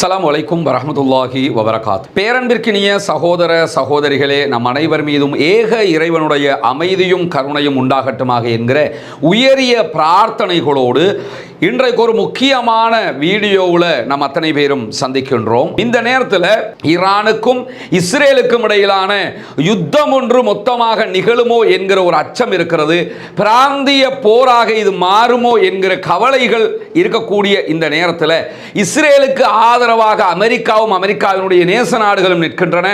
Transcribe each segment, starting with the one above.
சலாம் வலைக்கும் வரஹ்மத்துல்லாஹி வபரகாத். பேரன்பிற்கினிய சகோதர சகோதரிகளே நம் அனைவர் மீதும் ஏக இறைவனுடைய அமைதியும் கருணையும் உண்டாகட்டுமாக என்கிற உயரிய பிரார்த்தனைகளோடு இன்றைக்கு ஒரு முக்கியமான வீடியோவில் நம்ம அத்தனை பேரும் சந்திக்கின்றோம். இந்த நேரத்தில் ஈரானுக்கும் இஸ்ரேலுக்கும் இடையிலான யுத்தம் ஒன்று மொத்தமாக நிகழுமோ என்கிற ஒரு அச்சம் இருக்கிறது. பிராந்திய போராக இது மாறுமோ என்கிற கவலைகள் இருக்கக்கூடிய இந்த நேரத்தில் இஸ்ரேலுக்கு ஆதரவாக அமெரிக்காவும் அமெரிக்காவினுடைய நேச நாடுகளும் நிற்கின்றன.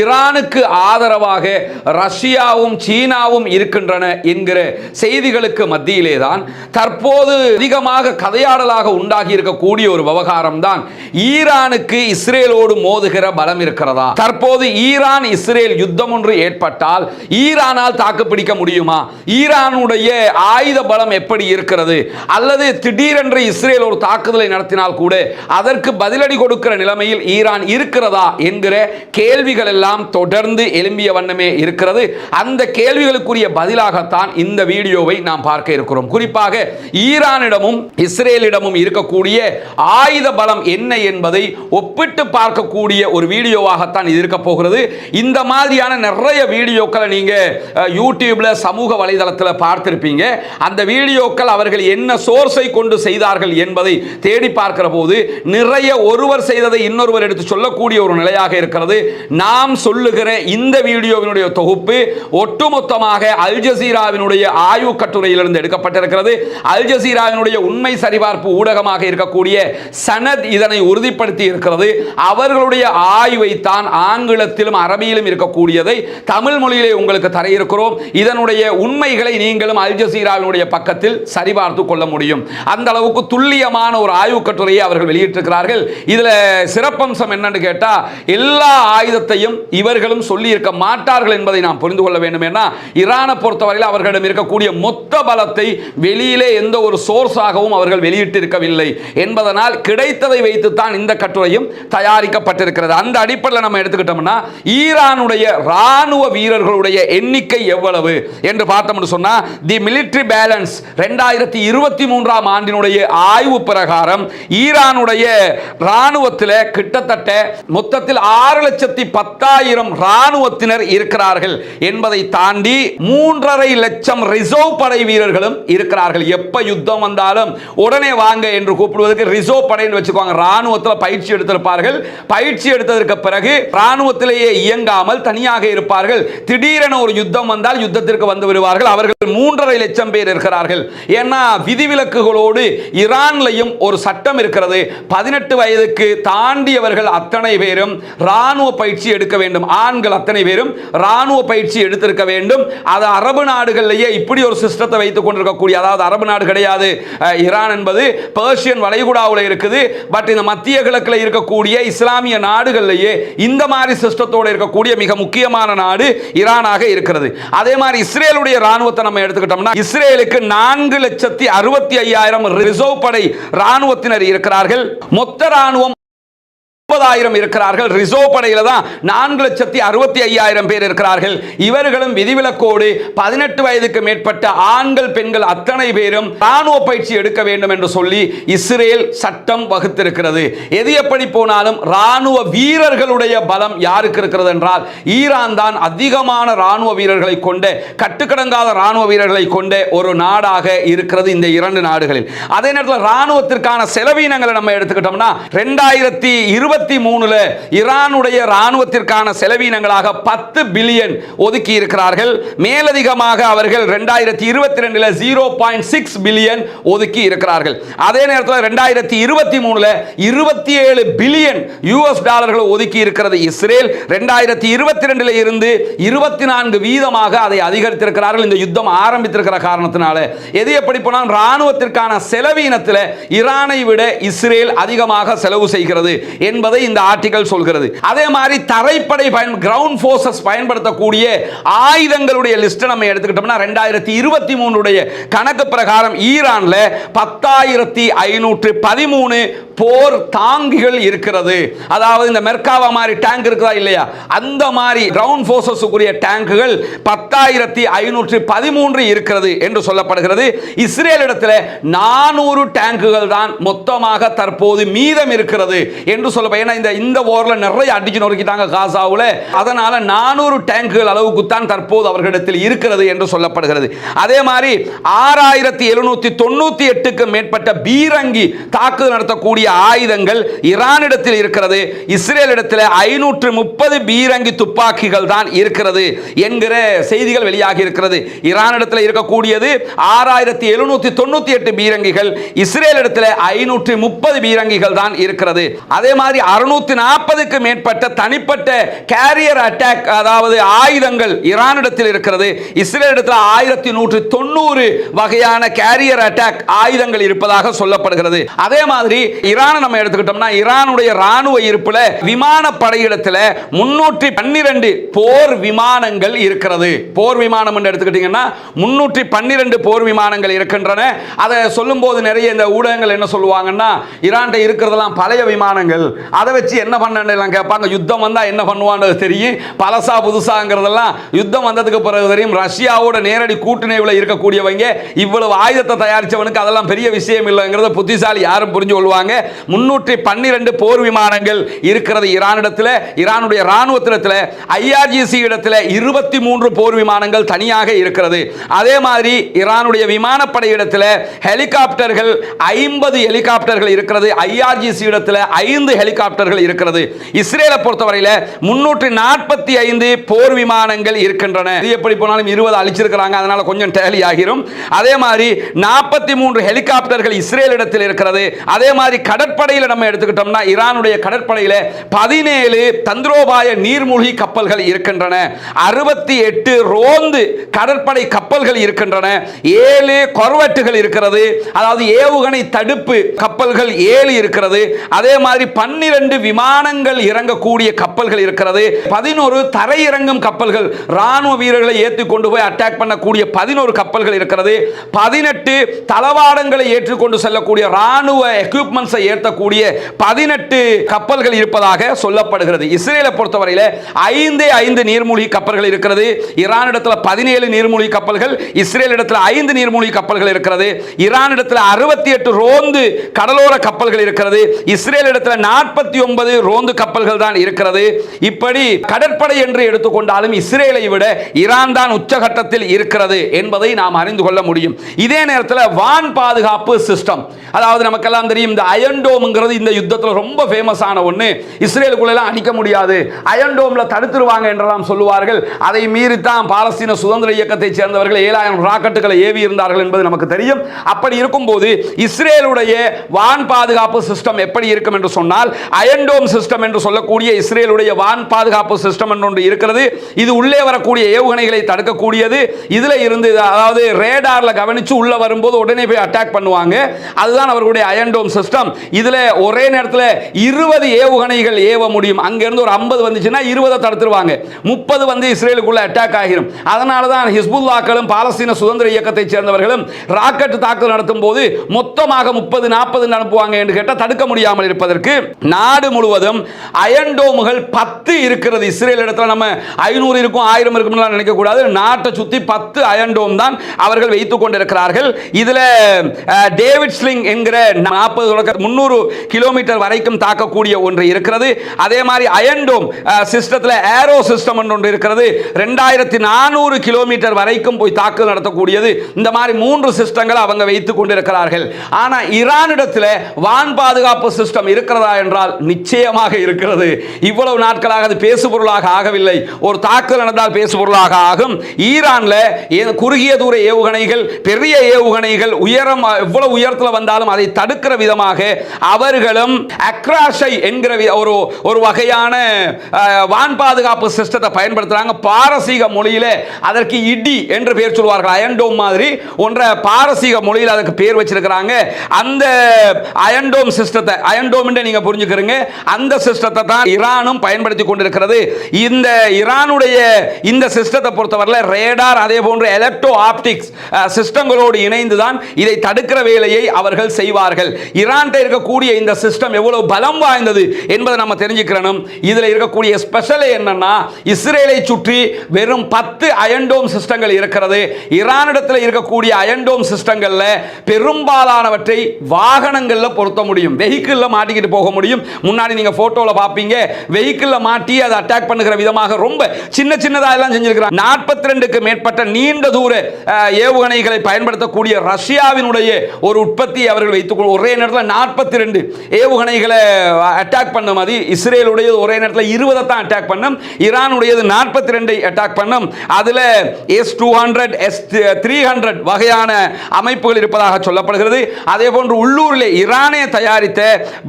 ஈரானுக்கு ஆதரவாக ரஷ்யாவும் சீனாவும் இருக்கின்றன என்கிற செய்திகளுக்கு மத்தியிலே தான் தற்போது அதிகமாக கதையாடலாக உண்டாகி இருக்கக்கூடிய ஒரு விவகாரம் தான் ஈரானுக்கு இஸ்ரேலோடு மோதுகிற பலம் இருக்கிறதா? தற்போது ஈரான் இஸ்ரேல் யுத்தம் ஒன்று ஏற்பட்டால் ஈரானால் தாக்குப்பிடிக்க முடியுமா? ஈரானுடைய ஆயுத பலம் எப்படி இருக்கிறது? அல்லது திடீரென்று இஸ்ரேல் ஒரு தாக்குதலை நடத்தினால் கூட அதற்கு பதிலடி கொடுக்கிற நிலைமையில் ஈரான் இருக்கிறதா என்கிற கேள்விகள் எல்லாம் தொடர்ந்து எழும்பிய வண்ணமே இருக்கிறது. அந்த கேள்விகளுக்குரிய பதிலாகத்தான் இந்த வீடியோவை நாம் பார்க்க இருக்கிறோம். குறிப்பாக ஈரானிடமும் இஸ்ரேலிடமும் இருக்கக்கூடிய ஆயுத பலம் என்ன என்பதை ஒப்பிட்டு பார்க்கக்கூடிய ஒரு வீடியோவாகத்தான் இது இருக்க போகிறது. இந்த மாதிரியான நிறைய வீடியோக்களை நீங்கள் யூடியூப்பில் யூடியூப்ல சமூக வலைதளத்தில் பார்த்திருப்பீங்க. அந்த வீடியோக்கள் அவர்கள் என்ன சோர்ஸை கொண்டு செய்தார்கள் என்பதை தேடி பார்க்கிற போது நிறைய ஒருவர் செய்ததை இன்னொருவர் எடுத்து சொல்லக்கூடிய ஒரு நிலையாக இருக்கிறது. நாம் சொல்லுகிற இந்த வீடியோவினுடைய தொகுப்பு ஒட்டுமொத்தமாக அல் ஜசீராவினுடைய ஆய்வு கட்டுரையிலிருந்து எடுக்கப்பட்டிருக்கிறது. அல் ஜசீராவினுடைய உண்மை சரிபார்ப்பு ஊடகமாக இருக்கக்கூடிய சனத் இதனை உறுதிப்படுத்தி இருக்கிறது. அவர்களுடைய ஆய்வை தான் ஆங்கிலத்திலும் அரபியிலும் இருக்கக்கூடியதை தமிழ் மொழியிலே உங்களுக்கு தர இருக்கிறோம் இதனுடைய உண்மைகளை நீங்களும் அல் ஜசீராவினுடைய பக்கத்தில் சரிபார்த்து கொள்ள முடியும். அந்த அளவுக்கு துல்லியமான ஒரு ஆய்வு கட்டுரையை அவர்கள் வெளியிட்டிருக்கிறார்கள். இதுல சிறப்பம்சம் என்னன்னு கேட்டா எல்லா ஆயுதத்தையும் இவர்களும் சொல்லி இருக்க மாட்டார்கள் என்பதை நாம் புரிந்து கொள்ள வேண்டும். ஏன்னா ஈரானை பொறுத்தவரையில் அவர்களிடம் இருக்கக்கூடிய மொத்த பலத்தை வெளியிலே எந்த ஒரு சோர்ஸாகவும் அவர்கள் வெளியிட்டிருக்கவில்லை என்பதனால் கிடைத்ததை வைத்துத்தான் இந்த கட்டுரையும் தயாரிக்கப்பட்டிருக்கிறது. அந்த அடிப்படையில் நம்ம எடுத்துக்கிட்டோம்னா ஈரானுடைய ராணுவ வீரர்களுடைய எண்ணிக்கை எவ்வளவு என்று பார்த்தோம்னு சொன்னால் தி மிலிட்டரி பேலன்ஸ் ரெண்டாயிரத்தி இருபத்தி மூன்றாம் ஆண்டினுடைய ஆய்வு பிரகாரம் ஈரானுடைய ராணுவத்தில் கிட்டத்தட்ட மொத்தத்தில் ஆறு லட்சத்தி பத்தாயிரம் ராணுவத்தினர் இருக்கிறார்கள் என்பதை தாண்டி மூன்றரை லட்சம் ரிசர்வ் படை வீரர்களும் இருக்கிறார்கள். எப்ப யுத்தம் வந்தாலும் உடனே வாங்க என்று கூப்பிடுவதற்கு ரிசர்வ் படைன்னு வச்சுக்கோங்க. ராணுவத்தில் பயிற்சி எடுத்திருப்பார்கள். பயிற்சி எடுத்ததற்கு பிறகு ராணுவத்திலேயே இயங்காமல் தனியாக இருப்பார்கள். திடீரென ஒரு யுத்தம் வந்தால் யுத்தத்திற்கு வந்து விடுவார்கள். அவர்கள் மூன்றரை லட்சம் பேர் இருக்கிறார்கள். ஏன்னா விதிவிலக்குகளோடு ஈரான்லையும் ஒரு சட்டம் இருக்கிறது. பதினெட்டு வயதுக்கு தாண்டியவர்கள் அத்தனை பேரும் ராணுவ பயிற்சி எடுக்க வேண்டும். ஆண்கள் அத்தனை பேரும் ராணுவ பயிற்சி எடுத்திருக்க வேண்டும். அது அரபு நாடுகளிலேயே இப்படி ஒரு சிஸ்டத்தை வைத்துக் கொண்டிருக்கக்கூடிய அதாவது அரபு நாடு கிடையாது. ஈரான் என்பது பேர்ஷியன் வளைகுடாவில் இருக்குது. பட் இந்த மத்திய கிழக்கில் இருக்கக்கூடிய இஸ்லாமிய நாடுகள்லேயே இந்த மாதிரி சிஸ்டத்தோடு இருக்கக்கூடிய மிக முக்கியமான நாடு ஈரானாக இருக்கிறது. அதே மாதிரி இஸ்ரேலுடைய ராணுவத்தை நம்ம எடுத்துக்கிட்டோம்னா இஸ்ரேலுக்கு நான்கு லட்சத்தி அறுபத்தி ஐயாயிரம் ரிசர்வ் படை ராணுவத்தினர் இருக்கிறார்கள். மொத்த ராணுவம் முப்பதாயிரம் இருக்கிறார்கள். ரிசர்வ் படையில் தான் நான்கு லட்சத்தி அறுபத்தி ஐயாயிரம் பேர் இருக்கிறார்கள். இவர்களும் விதிவிலக்கோடு பதினெட்டு வயதுக்கு மேற்பட்ட ஆண்கள் பெண்கள் அத்தனை பேரும் ராணுவ பயிற்சி எடுக்க வேண்டும் என்று சொல்லி இஸ்ரேல் சட்டம் வகுத்திருக்கிறது. எது எப்படி போனாலும் ராணுவ வீரர்களுடைய பலம் யாருக்கு இருக்கிறது என்றால் ஈரான் தான் அதிகமான ராணுவ வீரர்களை கொண்ட கட்டுக்கடங்காத ராணுவ வீரர்களை கொண்ட ஒரு நாடாக இருக்கிறது இந்த இரண்டு நாடுகளில். அதே நேரத்தில் ராணுவத்திற்கான செலவீனங்களை நம்ம எடுத்துக்கிட்டோம்னா ரெண்டாயிரத்தி இருபத்தி இருபத்தி மூணுல ஈரானுடைய ராணுவத்திற்கான செலவீனங்களாக பத்து பில்லியன் ஒதுக்கி இருக்கிறார்கள் மேலதிகமாக அவர்கள் ரெண்டாயிரத்தி இருபத்தி ரெண்டுல ஜீரோ பாயிண்ட் சிக்ஸ் பில்லியன் ஒதுக்கி இருக்கிறார்கள் அதே நேரத்தில் ரெண்டாயிரத்தி இருபத்தி மூணுல இருபத்தி ஏழு பில்லியன் யூஎஸ் டாலர்கள் ஒதுக்கி இருக்கிறது இஸ்ரேல். ரெண்டாயிரத்தி இருபத்தி ரெண்டுல இருந்து இருபத்தி நான்கு வீதமாக அதை அதிகரித்திருக்கிறார்கள். இந்த யுத்தம் ஆரம்பித்திருக்கிற காரணத்தினால. எது எப்படி போனால் ராணுவத்திற்கான செலவீனத்தில் ஈரானை விட இஸ்ரேல் அதிகமாக செலவு செய்கிறது என்பதை இந்த ஆர்டிகல் சொல்கிறது. அதே மாதிரி தரைப்படை பயன் கிரவுண்ட் ஃபோர்ஸஸ் பயன்படுத்தக்கூடிய ஆயுதங்களுடைய லிஸ்ட் நம்ம எடுத்துக்கிட்டோம்னா ரெண்டாயிரத்தி இருபத்தி மூணுடைய கணக்கு பிரகாரம் ஈரான்ல பத்தாயிரத்தி ஐநூற்று பதிமூணு போர் தாங்கிகள் இருக்கிறது. அதாவது இந்த மெர்காவா மாதிரி டேங்க் இருக்குதா இல்லையா? அந்த மாதிரி கிரவுண்ட் ஃபோர்ஸஸுக்குரிய டேங்குகள் பத்தாயிரத்தி ஐநூற்றி பதிமூன்று இருக்கிறது என்று சொல்லப்படுகிறது. இஸ்ரேலிடத்தில் நானூறு டேங்குகள் தான் மொத்தமாக தற்போது மீதம் இருக்கிறது என்று சொல்ல ஏன்னா இந்த இந்த ஓரில் நிறைய அடிச்சு நொறுக்கிட்டாங்க காசாவில். அதனால் நானூறு டேங்குகள் அளவுக்கு தான் தற்போது அவர்களிடத்தில் இருக்கிறது என்று சொல்லப்படுகிறது. அதே மாதிரி ஆறாயிரத்தி எழுநூத்தி தொண்ணூற்றி எட்டுக்கு மேற்பட்ட பீரங்கி தாக்குதல் நடத்தக்கூடிய ஆயுதங்கள் ஈரானிடத்தில் இருக்கிறது. இஸ்ரேலிடத்தில் ஐநூற்று முப்பது பீரங்கி துப்பாக்கிகள் தான் இருக்கிறது என்கிற செய்திகள் வெளியாகி இருக்கிறது. ஈரானிடத்தில் இருக்கக்கூடியது ஆறாயிரத்தி எழுநூத்தி தொண்ணூத்தி எட்டு பீரங்கிகள் இஸ்ரேலிடத்தில் ஐநூற்றி முப்பது பீரங்கிகள் தான் இருக்கிறது. அதே மாதிரி அறுநூத்தி நாற்பதுக்கு மேற்பட்ட தனிப்பட்ட கேரியர் அட்டாக் அதாவது ஆயுதங்கள் ஈரானிடத்தில் இருக்கிறது. இஸ்ரேலிடத்தில் ஆயிரத்தி நூற்றி தொண்ணூறு வகையான கேரியர் அட்டாக் ஆயுதங்கள் இருப்பதாக சொல்லப்படுகிறது. அதே மாதிரி ஈரானை நம்ம எடுத்துக்கிட்டோம்னா ஈரானுடைய ராணுவ இருப்பில் விமான படையிடத்தில் முன்னூற்றி பன்னிரண்டு போர் விமானங்கள் இருக்கிறது. போர் விமானம் என்று எடுத்துக்கிட்டீங்கன்னா முன்னூற்றி பன்னிரண்டு போர் விமானங்கள் இருக்கின்றன. அதை சொல்லும்போது நிறைய இந்த ஊடகங்கள் என்ன சொல்லுவாங்கன்னா ஈரான்கிட்ட இருக்கிறதெல்லாம் பழைய விமானங்கள். அதை வச்சு என்ன பண்ணலாம் கேட்பாங்க யுத்தம் வந்தால் என்ன பண்ணுவான்றது தெரியும். பழசா புதுசாங்கிறதெல்லாம் யுத்தம் வந்ததுக்கு பிறகு தெரியும். ரஷ்யாவோட நேரடி கூட்டுணைவில் இருக்கக்கூடியவங்க இவ்வளவு ஆயுதத்தை தயாரிச்சவனுக்கு அதெல்லாம் பெரிய விஷயம் இல்லைங்கிறத புத்திசாலி யாரும் புரிஞ்சு கொள்வாங்க. முன்னூற்றி பன்னிரண்டு போர் விமானங்கள் இருக்கிறது ஈரானிடத்தில் ஈரானுடைய ராணுவத்திடத்தில் ஐஆர்ஜிசி இடத்துல இருபத்தி மூன்று போர் விமானங்கள் தனியாக இருக்கிறது. அதே மாதிரி ஈரானுடைய விமானப்படை இடத்துல ஹெலிகாப்டர்கள் ஐம்பது ஹெலிகாப்டர்கள் இருக்கிறது. ஐஆர்ஜிசி இடத்துல ஐந்து ஹெலிகாப்டர்கள் இருக்கிறது. இஸ்ரேலை பொறுத்தவரையில் முன்னூற்றி நாற்பத்தி ஐந்து போர் விமானங்கள் இருக்கின்றன. இது எப்படி போனாலும் இருபது அழிச்சிருக்கிறாங்க அதனால கொஞ்சம் டேலி ஆகிரும். அதே மாதிரி நாற்பத்தி மூன்று ஹெலிகாப்டர்கள் இஸ்ரேல் இடத்தில் இருக்கிறது. அதே மாதிரி கடற்படையில் நம்ம எடுத்துக்கிட்டோம்னா ஈரானுடைய கடற்படையில் பதினேழு தந்திரோபாய நீர்மூழ்கி கப்பல்கள் இருக்கின்றன. அறுபத்தி எட்டு ரோந்து கடற்படை கப்பல்கள் இருக்கின்றன. ஏழு கொர்வெட்டுகள் இருக்கிறது. அதாவது ஏவுகணை தடுப்பு கப்பல்கள் ஏழு இருக்கிறது. அதே மாதிரி பன்னிரண்டு விமானங்கள் இறங்கக்கூடிய கப்பல்கள் இருக்கிறது. பதினோரு தரையிறங்கும் கப்பல்கள் ராணுவ வீரர்களை ஏற்றி கொண்டு போய் அட்டாக் பண்ணக்கூடிய பதினோரு கப்பல்கள் இருக்கிறது. பதினெட்டு தளவாடங்களை ஏற்றுக்கொண்டு செல்லக்கூடிய ராணுவ எக்யூப்மெண்ட்ஸை ஏற்றக்கூடிய பதினெட்டு கப்பல்கள் இருப்பதாக சொல்லப்படுகிறது. இஸ்ரேலை பொறுத்தவரையில் ஐந்தே ஐந்து நீர்மூழ்கி கப்பல்கள் இருக்கிறது. ஈரான் இடத்துல பதினேழு நீர்மூழ்கி கப்பல்கள் இஸ்ரேல் இடத்துல ஐந்து நீர்மூழ்கி கப்பல்கள் இருக்கிறது. ஈரான் இடத்துல அறுபத்தி எட்டு ரோந்து கடலோர கப்பல்கள் இருக்கிறது. இஸ்ரேல் இடத்துல நாற்பத்தி ஒன்பது ரோந்து கப்பல்கள் தான் இருக்கிறது. இப்படி கடற்படை என்று எடுத்துக்கொண்டாலும் இஸ்ரேலை விட ஈரான் தான் உச்சகட்டத்தில் இருக்கிறது என்பதை நாம் அறிந்து கொள்ள முடியும். இதே நேரத்தில் வான் பாதுகாப்பு சிஸ்டம் அதாவது நமக்கெல்லாம் தெரியும் இந்த அயன்டோம்ங்கிறது இந்த யுத்தத்தில் ரொம்ப ஃபேமஸான ஒன்று இஸ்ரேலுக்குள்ளெல்லாம் அடிக்க முடியாது. அயன்டோமில் தடுத்துருவாங்க என்றெல்லாம் சொல்லுவார்கள். அதை மீறித்தான் பாலஸ்தீன சுதந்திர இயக்கத்தை சேர்ந்தவர்கள் ஏழாயிரம் ராக்கெட்டுகளை ஏவி இருந்தார்கள் என்பது நமக்கு தெரியும். அப்படி இருக்கும்போது இஸ்ரேலுடைய வான் பாதுகாப்பு சிஸ்டம் எப்படி இருக்கும் என்று சொன்னால் அயன்டோம் சிஸ்டம் என்று சொல்லக்கூடிய இஸ்ரேலுடைய வான் பாதுகாப்பு சிஸ்டம் என்று ஒன்று இருக்கிறது. இது உள்ளே வரக்கூடிய ஏவுகணைகளை தடுக்கக்கூடியது. இதில் இருந்து அதாவது ரேடாரில் கவனித்து உள்ளே வரும்போது உடனே போய் அட்டாக் பண்ணுவாங்க. அதுதான் அவர்களுடைய அயன்டோம் சிஸ்டம் இதுல ஒரே நேரத்தில் இருபது ஏவுகணைகள் ஏவ முடியும். அங்கேருந்து ஒரு ஐம்பது வந்துச்சுன்னா இருபதை தடுத்துருவாங்க. முப்பது வந்து இஸ்ரேலுக்குள்ள அட்டாக் ஆகிரும். அதனால தான் ஹிஸ்புல்லாக்களும் பாலஸ்தீன சுதந்திர இயக்கத்தை சேர்ந்தவர்களும் ராக்கெட் தாக்குதல் நடத்தும் போது மொத்தமாக முப்பது நாற்பது அனுப்புவாங்க என்று கேட்டால் தடுக்க முடியாமல் இருப்பதற்கு நாடு முழுவதும் அயன்டோமுகள் பத்து இருக்கிறது. இஸ்ரேல் இடத்துல நம்ம ஐநூறு இருக்கும் ஆயிரம் இருக்கும்னு நினைக்க கூடாது. நாட்டை சுத்தி பத்து அயன்டோம் தான் அவர்கள் வைத்துக் கொண்டிருக்கிறார்கள். இதுல டேவிட் ஸ்லிங் என்கிற நாற்பது முன்னூறு கிலோமீட்டர் வரைக்கும் தாக்கக்கூடிய ஒன்று இருக்கிறது. அதே மாதிரி அயன்டோம் சிஸ்டத்தில் ஏரோ சிஸ்டம் ஒன்று இருக்கிறது. ரெண்டாயிரத்தி நானூறு கிலோமீட்டர் வரைக்கும் போய் தாக்குதல் நடத்தக்கூடியது. இந்த மாதிரி மூன்று சிஸ்டங்கள் அவங்க வைத்துக் கொண்டிருக்கிறார்கள். ஆனால் ஈரானிடத்தில் வான் பாதுகாப்பு சிஸ்டம் இருக்கிறதா என்றால் நிச்சயமாக இருக்கிறது. இவ்வளவு நாட்களாக அது பேசுபொருளாக ஆகவில்லை. ஒரு தாக்குதல் நடந்தால் பேசுபொருளாக ஆகும். ஈரானில் குறுகிய தூர ஏவுகணைகள் பெரிய ஏவுகணைகள் உயரம் எவ்வளவு உயரத்தில் வந்தாலும் அதை தடுக்கிற விதமாக அவர்களும் அக்ராஷை என்கிற ஒரு ஒரு வகையான வான் பாதுகாப்பு சிஸ்டத்தை பயன்படுத்துறாங்க. பாரசீக மொழியில அதற்கு இடி என்று பெயர் சொல்வார்கள். அயன்டோம் மாதிரி ஒன்றை பாரசீக மொழியில் அதுக்கு பேர் வச்சிருக்கிறாங்க. அந்த அயன்டோம் சிஸ்டத்தை அயன்டோம் நீங்க புரிஞ்சுக்கிறீங்க. அந்த சிஸ்டத்தை தான் ஈரானும் பயன்படுத்தி கொண்டிருக்கிறது. இந்த ஈரானுடைய இந்த சிஸ்டத்தை பொறுத்தவரையில் ரேடார் அதே போன்று எலக்ட்ரோ ஆப்டிக்ஸ் சிஸ்டங்களோடு இணைந்து தான் இதை தடுக்கிற வேலையை அவர்கள் செய்வார்கள். ஈரான் இருக்கக்கூடிய இந்த சிஸ்டம் எவ்வளவு பலம் வாய்ந்தது என்பதை நம்ம தெரிஞ்சுக்கிறணும். இதில் இருக்கக்கூடிய ஸ்பெஷல் என்னன்னா இஸ்ரேலை சுற்றி வெறும் பத்து அயன்டோம் சிஸ்டங்கள் இருக்கிறது. ஈரானிடத்தில் இருக்கக்கூடிய அயன்டோம் சிஸ்டங்களில் பெரும்பாலானவற்றை வாகனங்கள்ல பொருத்த முடியும். வெஹிக்கிளில் மாட்டிக்கிட்டு போக முடியும். முன்னாடி நீங்க போட்டோல பார்ப்பீங்க வெஹிக்கிளில் மாட்டி அதை அட்டாக் பண்ணுகிற விதமாக ரொம்ப சின்ன சின்னதா எல்லாம் செஞ்சிருக்கிறாங்க. நாற்பத்தி ரெண்டுக்கு மேற்பட்ட நீண்ட தூர ஏவுகணைகளை பயன்படுத்தக்கூடிய ரஷ்யாவினுடைய ஒரு உற்பத்தி அவர்கள் வைத்துக் ஒரே நேரத்தில் நாற்பத்தி ரெண்டு ஏவுகணைகளை அட்டாக் பண்ண மாதிரி இஸ்ரேலுடைய ஒரே நேரத்தில் இருபதை தான் அட்டாக் பண்ணும். ஈரானுடையது நாற்பத்தி ரெண்டை அட்டாக் பண்ணும். அதில் S two hundred S three hundred வகையான அமைப்புகள் இருப்பதாக சொல்லப்படுகிறது. அதே போன்று உள்ளூரில் ஈரானே தயாரித்த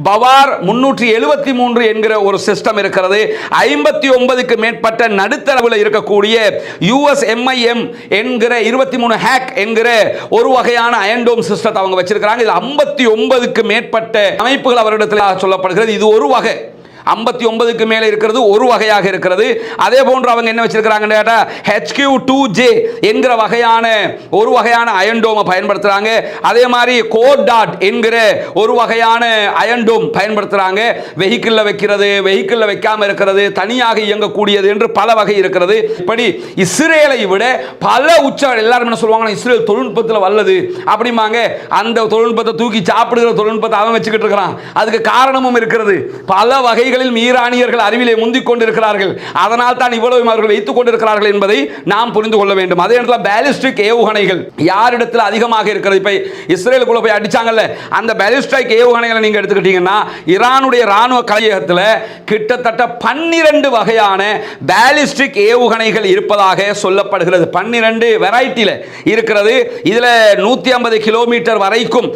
பவார் முன்னூற்றி எழுபத்தி மூன்று என்கிற ஒரு சிஸ்டம் இருக்கிறது. ஐம்பத்தி ஒன்பதுக்கு மேற்பட்ட நடுத்தரவில் இருக்கக்கூடிய யூஎஸ் எம்ஐஎம் என்கிற இருபத்தி மூணு ஹேக் என்கிற ஒரு வகையான அயன்டோம் சிஸ்டத்தை அவங்க வச்சிருக்கிறாங்க. இது ஐம்பத்தி ஒன்பதுக்கு மேற்பட்ட அமைப்புகள் அவரிடத்தில் சொல்லப்படுகிறது. இது ஒரு வகை. ஐம்பத்தி ஒன்பதுக்கு மேலே இருக்கிறது ஒரு வகையாக இருக்கிறது. அதே போன்று அவங்க என்ன வச்சிருக்கிறாங்கன்னு கேட்டா ஹெச்கியூ டூ ஜே என்கிற வகையான ஒரு வகையான அயன்டோமை பயன்படுத்துகிறாங்க அதே மாதிரி கோட் டாட் என்கிற ஒரு வகையான அயன்டோம் பயன்படுத்துகிறாங்க வெஹிக்கிளில் வைக்கிறது வெஹிக்கிளில் வைக்காம இருக்கிறது தனியாக இயங்கக்கூடியது என்று பல வகை இருக்கிறது. இப்படி இஸ்ரேலை விட பல உச்ச எல்லாரும் என்ன சொல்லுவாங்க இஸ்ரேல் தொழில்நுட்பத்தில் வல்லது. அப்படிம்பாங்க. அந்த தொழில்நுட்பத்தை தூக்கி சாப்பிடுகிற தொழில்நுட்பத்தை அவன் வச்சுக்கிட்டு இருக்கிறான். அதுக்கு காரணமும் இருக்கிறது. பல வகைகளில் ஈரானியர்கள் அறிவிலே முந்திக் கொண்டிருக்கிறார்கள். அதனால் தான் இவ்வளவு அவர்கள் வைத்துக் கொண்டிருக்கிறார்கள் என்பதை நாம் புரிந்து கொள்ள வேண்டும். அதே நேரத்தில் பேலிஸ்டிக் ஏவுகணைகள் யாரிடத்தில் அதிகமாக இருக்கிறது? இப்போ இஸ்ரேலுக்குள்ள போய் அடிச்சாங்கல்ல அந்த பேலிஸ்டிக் ஏவுகணைகளை நீங்கள் எடுத்துக்கிட்டீங்கன்னா ஈரானுடைய ராணுவ கலையகத்தில் கிட்டத்தட்ட பன்னிரண்டு வகையான பேலிஸ்டிக் ஏவுகணைகள் இருப்பதாக சொல்லப்படுகிறது. பன்னிரண்டு வெரைட்டியில் இருக்கிறது. இதில் நூற்றி ஐம்பது கிலோமீட்டர் வரைக்கும்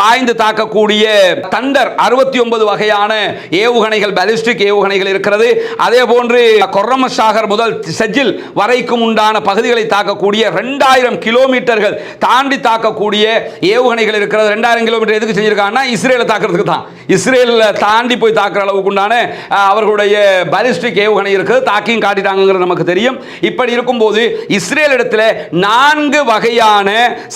பாய்ந்து தாக்கக்கூடிய தண்டர் அறுபத்தி ஒன்பது வகையான ஏவுகணைகள் பலிஸ்டிக் ஏவுகணைகள் இருக்கிறது. அதே போன்று கொர்ரமசாகர் முதல் செஜில் வரைக்கும் உண்டான பகுதிகளை தாக்கக்கூடிய ரெண்டாயிரம் கிலோமீட்டர்கள் தாண்டி தாக்கக்கூடிய ஏவுகணைகள் இருக்கிறது. ரெண்டாயிரம் கிலோமீட்டர் எதுக்கு செஞ்சிருக்காங்கன்னா இஸ்ரேலை தாக்குறதுக்கு தான். இஸ்ரேலில் தாண்டி போய் தாக்குற அளவுக்கு உண்டான அவர்களுடைய பாலிஸ்டிக் ஏவுகணை இருக்குது. தாக்கியும் காட்டிட்டாங்கிறது நமக்கு தெரியும். இப்படி இருக்கும்போது இஸ்ரேல் இடத்துல நான்கு வகையான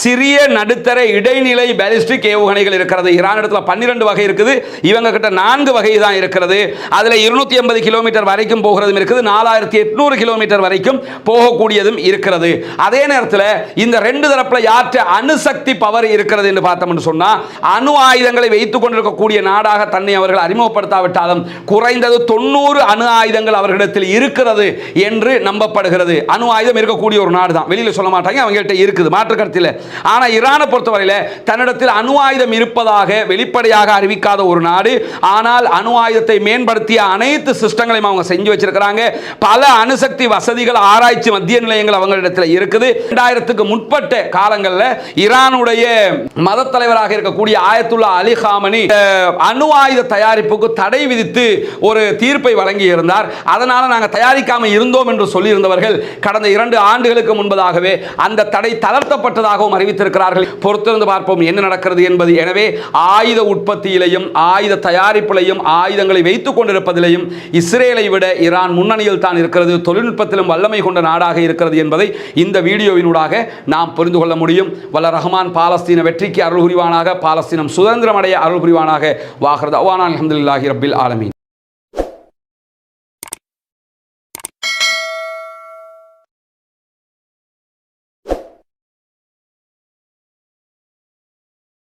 சிறிய நடுத்தர இடைநிலை பாலிஸ்டிக் ஏவுகணைகள் இருக்கிறது. ஈரான் இடத்துல பன்னிரெண்டு வகை இருக்குது. இவங்க கிட்ட நான்கு வகை தான் இருக்கிறது. அதுல இருநூத்தி ஐம்பது கிலோமீட்டர் வரைக்கும் போகிறதும் இருக்குது. நாலாயிரத்தி எட்நூறு கிலோமீட்டர் வரைக்கும் போகக்கூடியதும் இருக்கிறது. அதே நேரத்தில் இந்த ரெண்டு தரப்புல யாற்ற அணுசக்தி பவர் இருக்கிறது என்று பார்த்தோம்னு சொன்னால் அணு ஆயுதங்களை வைத்துக் கொண்டிருக்கக்கூடிய நாடாக தன்னை அவர்கள் அறிமுகப்படுத்தாவிட்டாலும் குறைந்தது தொண்ணூறு அணு ஆயுதங்கள் அவர்களிடத்தில் இருக்கிறது என்று நம்பப்படுகிறது. அணு ஆயுதம் இருக்கக்கூடிய ஒரு நாடு தான் வெளியில சொல்ல மாட்டாங்க அவங்கள்ட்ட இருக்குது. மாற்று கருத்தில் ஆனா ஈரானை பொறுத்தவரையில தன்னிடத்தில் அணு ஆயுதம் இருப்பதாக வெளிப்படையாக அறிவிக்காத ஒரு நாடு. ஆனால் அணு ஆயுதத்தை பயன்படுத்திய அனைத்து சிஸ்டங்களையும் அவங்க செஞ்சு வச்சிருக்கிறாங்க. பல அணுசக்தி வசதிகள் ஆராய்ச்சி மத்திய நிலையங்கள் அவங்களிடத்தில் இருக்குது. ரெண்டாயிரத்துக்கு முற்பட்ட காலங்களில் ஈரானுடைய மத தலைவராக இருக்கக்கூடிய ஆயத்துல்லா அலி ஹாமனி அணு ஆயுத தயாரிப்புக்கு தடை விதித்து ஒரு தீர்ப்பை வழங்கி இருந்தார் அதனால் நாங்கள் தயாரிக்காம இருந்தோம் என்று சொல்லியிருந்தவர்கள் கடந்த இரண்டு ஆண்டுகளுக்கு முன்பதாகவே அந்த தடை தளர்த்தப்பட்டதாகவும் அறிவித்திருக்கிறார்கள். பொறுத்திருந்து பார்ப்போம் என்ன நடக்கிறது என்பது. எனவே ஆயுத உற்பத்தியிலையும் ஆயுத தயாரிப்பிலையும் ஆயுதங்களை வைத்துக் கொண்டிருப்பதிலையும் இஸ்ரேலை விட ஈரான் முன்னணியில் தான் இருக்கிறது தொழில்நுட்பத்திலும் வல்லமை கொண்ட நாடாக இருக்கிறது என்பதை இந்த வீடியோவினூடாக நாம் புரிந்து கொள்ள முடியும். வல்ல ரஹ்மான் பாலஸ்தீன வெற்றிக்கு அருள் புரிவானாக பாலஸ்தீனம் சுதந்திரம் அடைய அருள் புரிவானாக. வாகிறது அவானான் அஹமதுல்லாஹி ரபில் ஆலமீன்.